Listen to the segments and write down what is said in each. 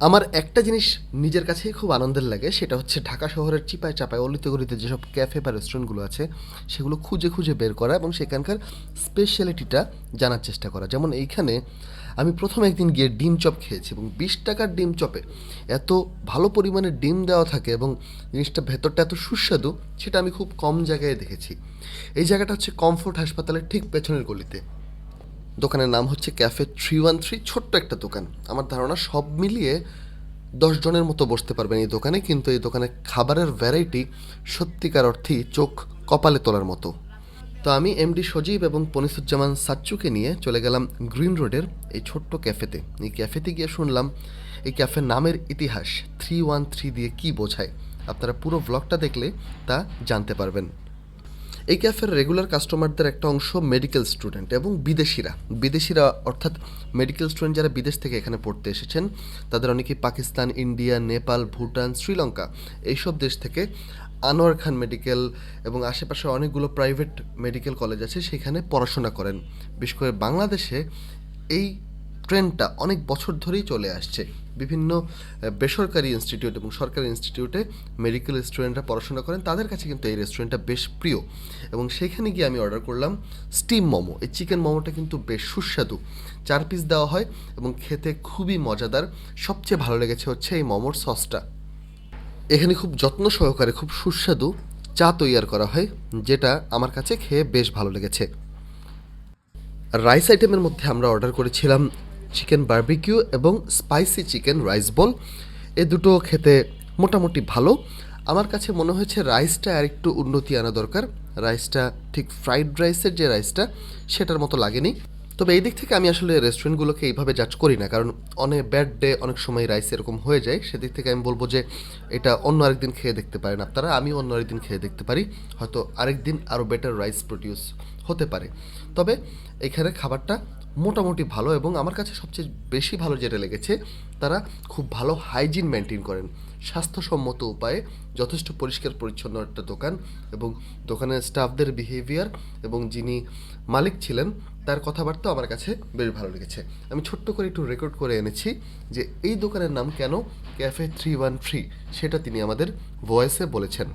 আমার একটা জিনিস নিজের কাছেই খুব আনন্দের লাগে, সেটা হচ্ছে ঢাকা শহরের চিপায় চাপায় অলিতে গলিতে যেসব ক্যাফে বা রেস্টুরেন্টগুলো আছে, সেগুলো খুঁজে খুঁজে বের করা এবং সেখানকার স্পেশালিটিটা জানার চেষ্টা করা। যেমন এইখানে আমি প্রথম একদিন গিয়ে ডিম চপ খেয়েছি এবং বিশ টাকার ডিম চপে এত ভালো পরিমাণে ডিম দেওয়া থাকে এবং জিনিসটা ভেতরটা এত সুস্বাদু, সেটা আমি খুব কম জায়গায় দেখেছি। এই জায়গাটা হচ্ছে কমফোর্ট হাসপাতালের ঠিক পেছনের গলিতে। দোকানের নাম হচ্ছে ক্যাফে থ্রি ওয়ান থ্রি, ছোট্ট একটা দোকান। আমার ধারণা সব মিলিয়ে দশ জনের মতো বসতে পারবেন এই দোকানে, কিন্তু এই দোকানে খাবারের ভ্যারাইটি সত্যিকার অর্থেই চোখ কপালে তোলার মতো। তো আমি এমডি সজীব এবং পনিসুজ্জামান সাচ্চুকে নিয়ে চলে গেলাম গ্রিন রোডের এই ছোট্ট ক্যাফেতে। এই ক্যাফেতে গিয়ে শুনলাম এই ক্যাফের নামের ইতিহাস, থ্রি ওয়ান থ্রি দিয়ে কী বোঝায়। আপনারা পুরো ব্লগটা দেখলে তা জানতে পারবেন। এই ক্যাফের রেগুলার কাস্টমারদের একটা অংশ মেডিকেল স্টুডেন্ট এবং বিদেশিরা। বিদেশিরা অর্থাৎ মেডিকেল স্টুডেন্ট যারা বিদেশ থেকে এখানে পড়তে এসেছেন, তাদের অনেকেই পাকিস্তান, ইন্ডিয়া, নেপাল, ভুটান, শ্রীলঙ্কা এইসব দেশ থেকে আনোয়ার খান মেডিকেল এবং আশেপাশে অনেকগুলো প্রাইভেট মেডিকেল কলেজ আছে, সেখানে পড়াশোনা করেন। বিশেষ করে বাংলাদেশে এই ট্রেন্ডটা অনেক বছর ধরেই চলে আসছে। বিভিন্ন বেসরকারি ইনস্টিটিউট এবং সরকারি ইনস্টিটিউটে মেডিকেল স্টুডেন্টরা পড়াশোনা করেন। তাদের কাছে কিন্তু এই রেস্টুরেন্টটা বেশ প্রিয়। এবং সেখানে গিয়ে আমি অর্ডার করলাম স্টিম মোমো এই চিকেন মোমোটা কিন্তু বেশ সুস্বাদু। চার পিস দেওয়া হয় এবং খেতে খুবই মজাদার। সবচেয়ে ভালো লেগেছে হচ্ছে এই মোমোর সসটা এখানে খুব যত্ন সহকারে খুব সুস্বাদু চা তৈয়ার করা হয়, যেটা আমার কাছে খেয়ে বেশ ভালো লেগেছে। রাইস আইটেমের মধ্যে আমরা অর্ডার করেছিলাম চিকেন বার্বিকিউ এবং স্পাইসি চিকেন রাইস বল। এ দুটো খেতে মোটামুটি ভালো। আমার কাছে মনে হয়েছে রাইসটা আর একটু উন্নতি আনা দরকার। রাইসটা ঠিক ফ্রাইড রাইসের যে রাইসটা, সেটার মতো লাগেনি। তবে এই দিক থেকে আমি আসলে রেস্টুরেন্টগুলোকে এইভাবে জাজ করি না, কারণ অনেক ব্যাড ডে অনেক সময় রাইস এরকম হয়ে যায়। সেদিক থেকে আমি বলব যে এটা অন্য আরেকদিন খেয়ে দেখতে পারেন আপনারা। আমি অন্য আরেকদিন খেয়ে দেখতে পারি। হয়তো আরেকদিন আরও বেটার রাইস প্রডিউস হতে পারে। তবে এখানে খাবারটা মোটামুটি ভালো এবং আমার কাছে সবচেয়ে বেশি ভালো যেটা লেগেছে, তারা খুব ভালো হাইজিন মেনটেন করেন। স্বাস্থ্যসম্মত উপায়ে যথেষ্ট পরিষ্কার পরিচ্ছন্ন একটা দোকান এবং দোকানের স্টাফদের বিহেভিয়ার এবং যিনি মালিক ছিলেন, তার কথাবার্তা আমার কাছে বেশ ভালো লেগেছে। আমি ছোট্ট করে একটু রেকর্ড করে এনেছি যে এই দোকানের নাম কেন? ক্যাফে থ্রি ওয়ান থ্রি সেটা তিনি আমাদের ভয়েসে বলেছেন।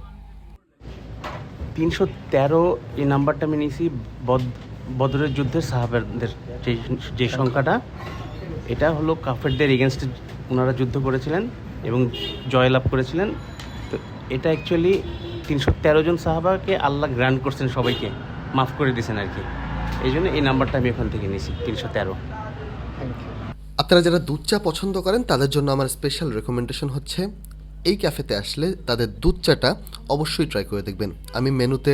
তিনশো তেরো এই নাম্বারটা আমি নিয়েছি, বদ- বদরের যুদ্ধের সাহাবাদের যে যে সংখ্যাটা, এটা হলো কাফেরদের এগেনস্টে ওনারা যুদ্ধ করেছিলেন এবং জয়লাভ করেছিলেন। তো এটা অ্যাকচুয়ালি তিনশো তেরো জন সাহাবাকে আল্লাহ গ্র্যান্ড করছেন সবাইকে, মাফ করে দিয়েছেন আর কি। এই জন্য এই নাম্বারটা আমি এখান থেকে নিয়েছি, তিনশো তেরো। আপনারা যারা দুধ চা পছন্দ করেন, তাদের জন্য আমার স্পেশাল রেকমেন্ডেশন হচ্ছে এই ক্যাফেতে আসলে তাদের দুধ চাটা অবশ্যই ট্রাই করে দেখবেন। আমি মেনুতে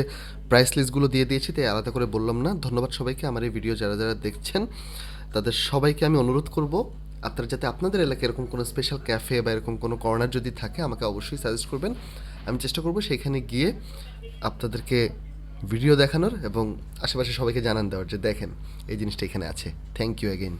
প্রাইস লিস্টগুলো দিয়ে দিয়েছি, তাই আলাদা করে বললাম না। ধন্যবাদ সবাইকে, আমার এই ভিডিও যারা যারা দেখছেন, তাদের সবাইকে আমি অনুরোধ করব, আপনারা যাতে আপনাদের এলাকায় এরকম কোনো স্পেশাল ক্যাফে বা এরকম কোনো কর্নার যদি থাকে, আমাকে অবশ্যই সাজেস্ট করবেন। আমি চেষ্টা করব সেইখানে গিয়ে আপনাদেরকে ভিডিও দেখানোর এবং আশেপাশে সবাইকে জানান দেওয়ার যে দেখেন, এই জিনিসটা এখানে আছে। Thank you again